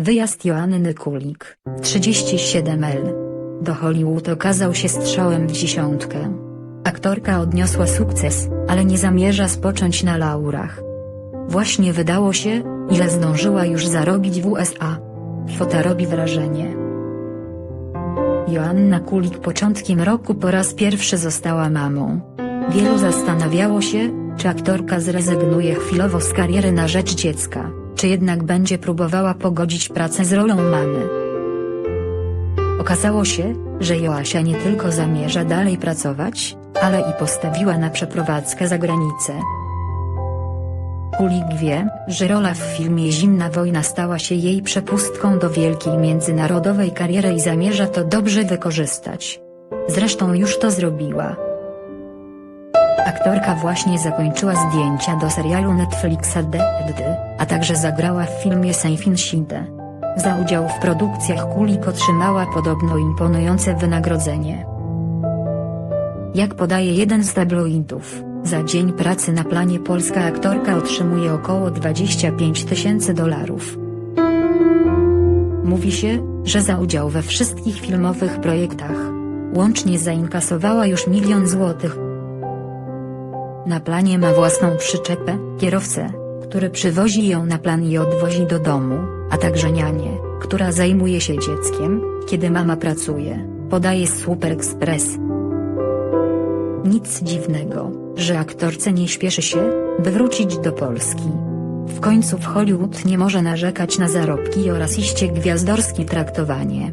Wyjazd Joanny Kulik, 37L. Do Hollywood okazał się strzałem w dziesiątkę. Aktorka odniosła sukces, ale nie zamierza spocząć na laurach. Właśnie wydało się, ile zdążyła już zarobić w USA. Kwota robi wrażenie. Joanna Kulik początkiem roku po raz pierwszy została mamą. Wielu zastanawiało się, czy aktorka zrezygnuje chwilowo z kariery na rzecz dziecka, czy jednak będzie próbowała pogodzić pracę z rolą mamy. Okazało się, że Joasia nie tylko zamierza dalej pracować, ale i postawiła na przeprowadzkę za granicę. Kulik wie, że rola w filmie Zimna Wojna stała się jej przepustką do wielkiej międzynarodowej kariery i zamierza to dobrze wykorzystać. Zresztą już to zrobiła. Aktorka właśnie zakończyła zdjęcia do serialu Netflixa D&D, a także zagrała w filmie Seinfeld Sinde. Za udział w produkcjach Kulik otrzymała podobno imponujące wynagrodzenie. Jak podaje jeden z tabloidów, za dzień pracy na planie polska aktorka otrzymuje około 25 tysięcy dolarów. Mówi się, że za udział we wszystkich filmowych projektach, łącznie zainkasowała już milion złotych. Na planie ma własną przyczepę, kierowcę, który przywozi ją na plan i odwozi do domu, a także nianię, która zajmuje się dzieckiem, kiedy mama pracuje, podaje Super Express. Nic dziwnego, że aktorce nie śpieszy się, by wrócić do Polski. W końcu w Hollywood nie może narzekać na zarobki oraz iście gwiazdorskie traktowanie.